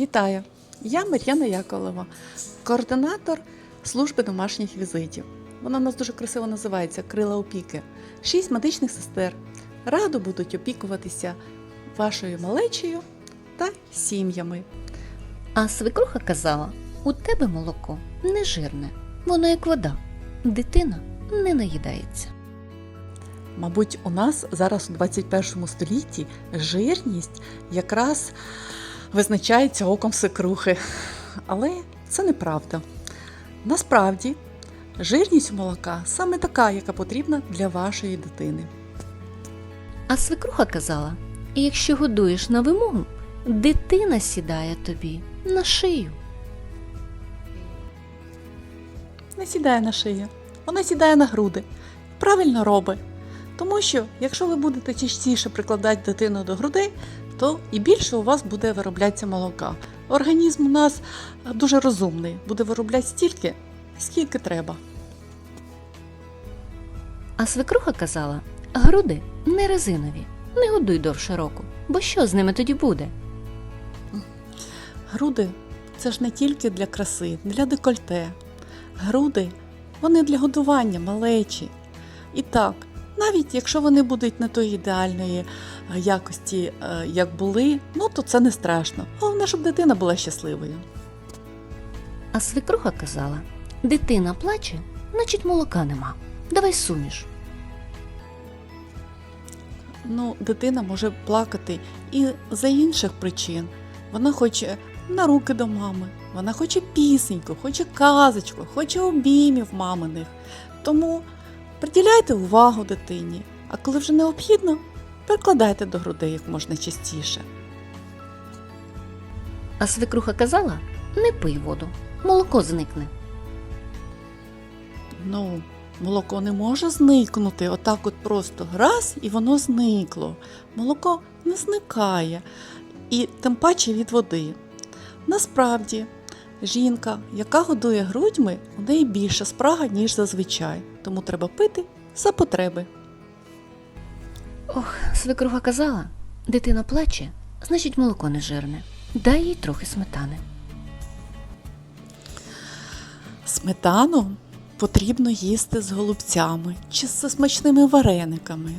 Вітаю! Я Мар'яна Яковлева, координатор служби домашніх візитів. Вона у нас дуже красиво називається Крила опіки. Шість медичних сестер радо будуть опікуватися вашою малечею та сім'ями. А свекруха казала: у тебе молоко не жирне, воно як вода. Дитина не наїдається. Мабуть, у нас зараз у 21 столітті жирність якраз визначається оком свекрухи. Але це неправда. Насправді, жирність молока саме така, яка потрібна для вашої дитини. А свекруха казала: якщо годуєш на вимогу, дитина сідає тобі на шию. Не сідає на шию, вона сідає на груди. Правильно робить. Тому що, якщо ви будете частіше прикладати дитину до грудей, то і більше у вас буде вироблятися молока. Організм у нас е, дуже розумний, буде виробляти стільки, скільки треба. А свекруха казала: груди не резинові, не годуй довше року, бо що з ними тоді буде? Груди це ж не тільки для краси, для декольте. Груди вони для годування малечі. І так, навіть якщо вони будуть не тої ідеальної якості, е, як були, ну то це не страшно. Головне, щоб дитина була щасливою. А свекруха казала: дитина плаче, значить молока нема. Давай суміш. Ну, дитина може плакати і за інших причин. Вона хоче на руки до мами, вона хоче пісеньку, хоче казочку, хоче обіймів маминих. Тому приділяйте увагу дитині, а коли вже необхідно, прикладайте до грудей як можна частіше. А свекруха казала: не пий воду, молоко зникне. Ну, молоко не може зникнути отак от просто раз і воно зникло. Молоко не зникає, і тим паче від води. Насправді, жінка, яка годує грудьми, у неї більша спрага, ніж зазвичай, тому треба пити за потреби. Ох, свекруха казала, дитина плаче, значить молоко не жирне. Дай їй трохи сметани. Сметану потрібно їсти з голубцями чи зі смачними варениками.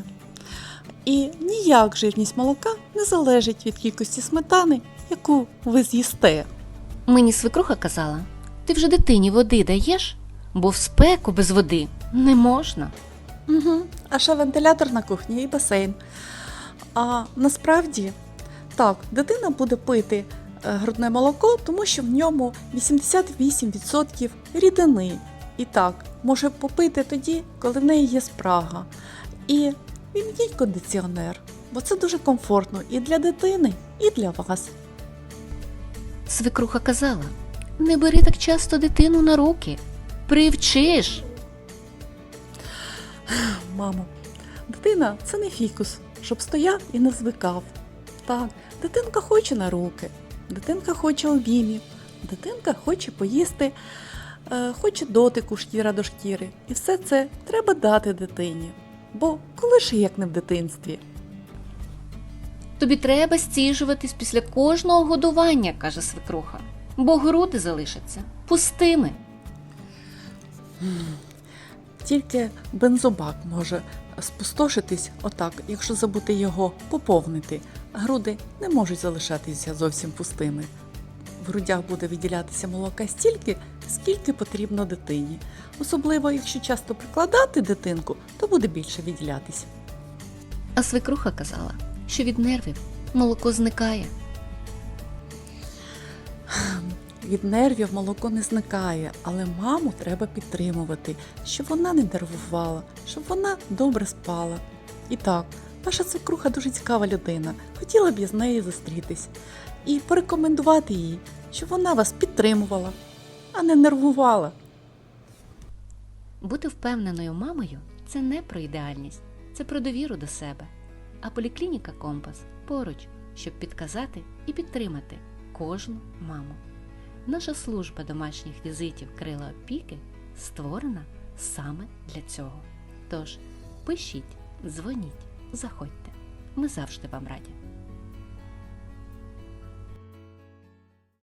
І ніяк жирність молока не залежить від кількості сметани, яку ви з'їсте. Мені свекруха казала, ти вже дитині води даєш, бо в спеку без води не можна. Угу. А ще вентилятор на кухні і басейн. А насправді, так, дитина буде пити е, грудне молоко, тому що в ньому 88% рідини. І так, може попити тоді, коли в неї є спрага. І вім'їть кондиціонер, бо це дуже комфортно і для дитини, і для вас. Свекруха казала, не бери так часто дитину на руки. Привчиш. Мамо, дитина це не фікус, щоб стояв і не звикав. Так, дитинка хоче на руки, дитинка хоче обіймів, дитинка хоче поїсти, е, хоче дотику шкіра до шкіри. І все це треба дати дитині. Бо коли ж як не в дитинстві? Тобі треба стіжуватись після кожного годування, каже свекруха, бо груди залишаться пустими. Тільки бензобак може спустошитись отак, якщо забути його поповнити. Груди не можуть залишатися зовсім пустими. В грудях буде виділятися молока стільки, скільки потрібно дитині. Особливо, якщо часто прикладати дитинку, то буде більше виділятися. А свекруха казала, що від нервів молоко зникає. Від нервів молоко не зникає, але маму треба підтримувати, щоб вона не нервувала, щоб вона добре спала. І так, ваша свекруха дуже цікава людина. Хотіла б я з нею зустрітись і порекомендувати їй, щоб вона вас підтримувала, а не нервувала. Бути впевненою мамою це не про ідеальність, це про довіру до себе. А поліклініка Компас поруч, щоб підказати і підтримати кожну маму. Наша служба домашніх візитів Крила опіки створена саме для цього. Тож пишіть, дзвоніть, заходьте. Ми завжди вам раді.